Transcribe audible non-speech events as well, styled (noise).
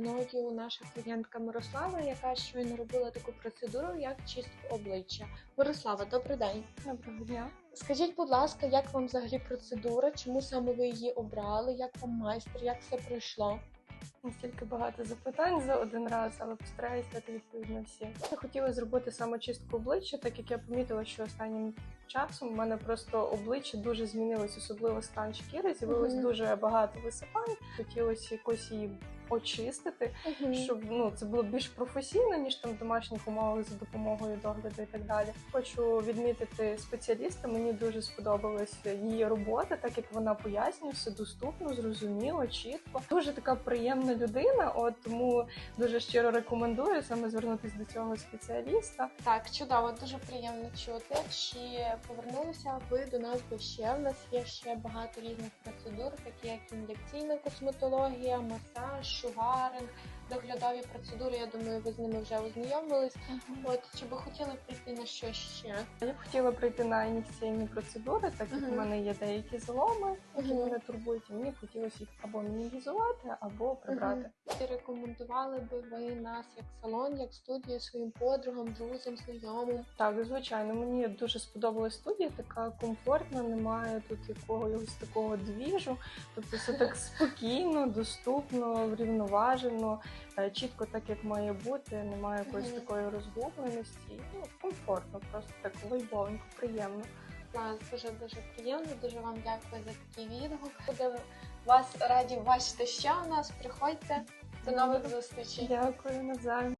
мною наша клієнтка Мирослава, яка щойно робила таку процедуру, як чистку обличчя. Мирослава, добрий день. Доброго дня. Скажіть, будь ласка, як вам взагалі процедура? Чому саме ви її обрали? Як вам майстер? Як все пройшло? Настільки багато запитань за один раз, але постараюсь дати відповідь на всі. Я хотіла зробити саме чистку обличчя, так як я помітила, що останнім часом в мене просто обличчя дуже змінилось, особливо стан шкіри. З'явилось Мгм. дуже багато висипань. Хотілося якось її очистити, щоб ну це було більш професійно, ніж там в домашніх умовах за допомогою догляду і так далі. Хочу відмітити спеціаліста. Мені дуже сподобалась її робота, так як вона пояснює все доступно, зрозуміло, чітко. Дуже така приємна людина. От тому дуже щиро рекомендую саме звернутися до цього спеціаліста. Так, чудово, дуже приємно чути. Чи повернулися ви до нас би ще? В нас є ще багато різних процедур, такі як ін'єкційна косметологія, масаж, шугаринг, доглядові процедури. Я думаю, ви з ними вже ознайомились. От чи би хотіли прийти на що ще? Я б хотіла прийти на ін'єкційні процедури, так як у мене є деякі заломи, які мене турбують. і Мені б хотілося їх або мінімізувати, або прибрати. Чи рекомендували би ви нас як салон, як студію своїм подругам, друзям, знайомим? Так, звичайно, мені дуже сподобалась студія, така комфортна, немає тут якогось такого двіжу. Тобто все так (laughs) спокійно, доступно, врівноважено, чітко так, як має бути, немає якоїсь Мгм. такої розгубленості. Ну, комфортно, просто так вайбовенько, приємно. Клас, дуже дуже приємно. Дуже вам дякую за такий відгук. Будемо вас раді бачити ще у нас. Приходьте. До нових зустрічей. Дякую, навзаєм.